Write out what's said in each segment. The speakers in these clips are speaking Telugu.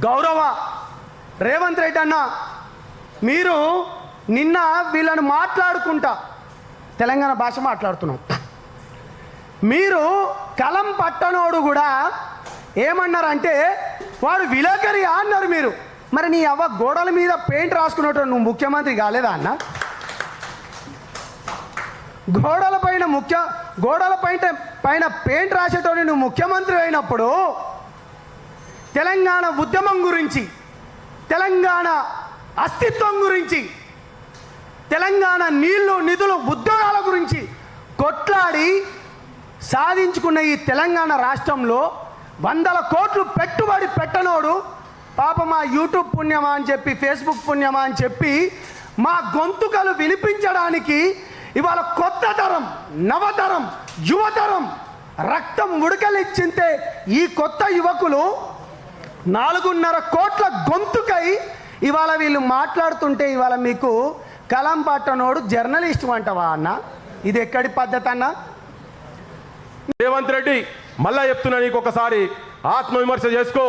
గౌరవ రేవంత్ రెడ్డి అన్న మీరు నిన్న వీళ్ళని మాట్లాడుకుంటా తెలంగాణ భాష మాట్లాడుతున్నాం. మీరు కలం పట్టనోడు కూడా ఏమన్నారంటే వాడు విలేకరి అన్నారు మీరు. మరి నీ అవ్వ గోడల మీద పెయింట్ రాసుకున్నట్టు నువ్వు ముఖ్యమంత్రి కాలేదా అన్న? గోడల పైన ముఖ్య గోడల పైన పైన పెయింట్ రాసేటోని నువ్వు ముఖ్యమంత్రి అయినప్పుడు తెలంగాణ ఉద్యమం గురించి తెలంగాణ అస్తిత్వం గురించి తెలంగాణ నీళ్ళు నిధులు ఉద్యోగాల గురించి కొట్లాడి సాధించుకున్న ఈ తెలంగాణ రాష్ట్రంలో వందల కోట్లు పెట్టుబడి పెట్టనోడు పాప మా యూట్యూబ్ పుణ్యమా అని చెప్పి ఫేస్బుక్ పుణ్యమా అని చెప్పి మా గొంతుకలు వినిపించడానికి ఇవాళ కొత్త తరం నవతరం యువతరం రక్తం ఉడకలిచ్చింతే ఈ కొత్త యువకులు నాలుగున్నర కోట్ల గొంతుకై ఇవాళ వీళ్ళు మాట్లాడుతుంటే ఇవాళ మీకు కలం పట్టనోడు జర్నలిస్ట్ అంటవా అన్న? ఇది ఎక్కడి పద్ధతి అన్న? రేవంత్ రెడ్డి మళ్ళా చెప్తున్నా నీకు ఒకసారి ఆత్మవిమర్శ చేసుకో.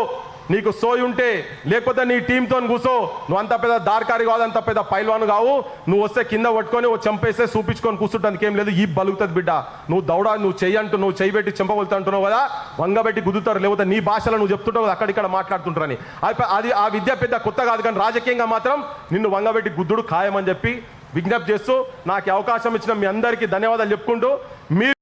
నీకు సోయి ఉంటే లేకపోతే నీ టీంతో కూసో నువ్వు అంత పెద్ద దార్కారి కాదు అంత పెద్ద పైల్వాను కావు. నువ్వు వస్తే కింద పట్టుకొని ఓ చంపేస్తే చూపించుకొని కూర్చుంటానికి ఏం లేదు ఈ బలుగుతుంది బిడ్డ. నువ్వు దౌడా నువ్వు చెయ్యి అంటూ నువ్వు చెయ్యి పెట్టి చెంపగలుగుతా అంటున్నావు కదా వంగబెట్టి గుద్దుతారు లేకపోతే నీ భాషలో నువ్వు చెప్తుంటావు కదా అక్కడిక్కడ మాట్లాడుతుంటారని. అది ఆ విద్య పెద్ద కొత్త కాదు కానీ రాజకీయంగా మాత్రం నిన్ను వంగబెట్టి గుద్దుడు ఖాయమని చెప్పి విజ్ఞప్తి చేస్తూ నాకు అవకాశం ఇచ్చిన మీ అందరికీ ధన్యవాదాలు చెప్పుకుంటూ మీరు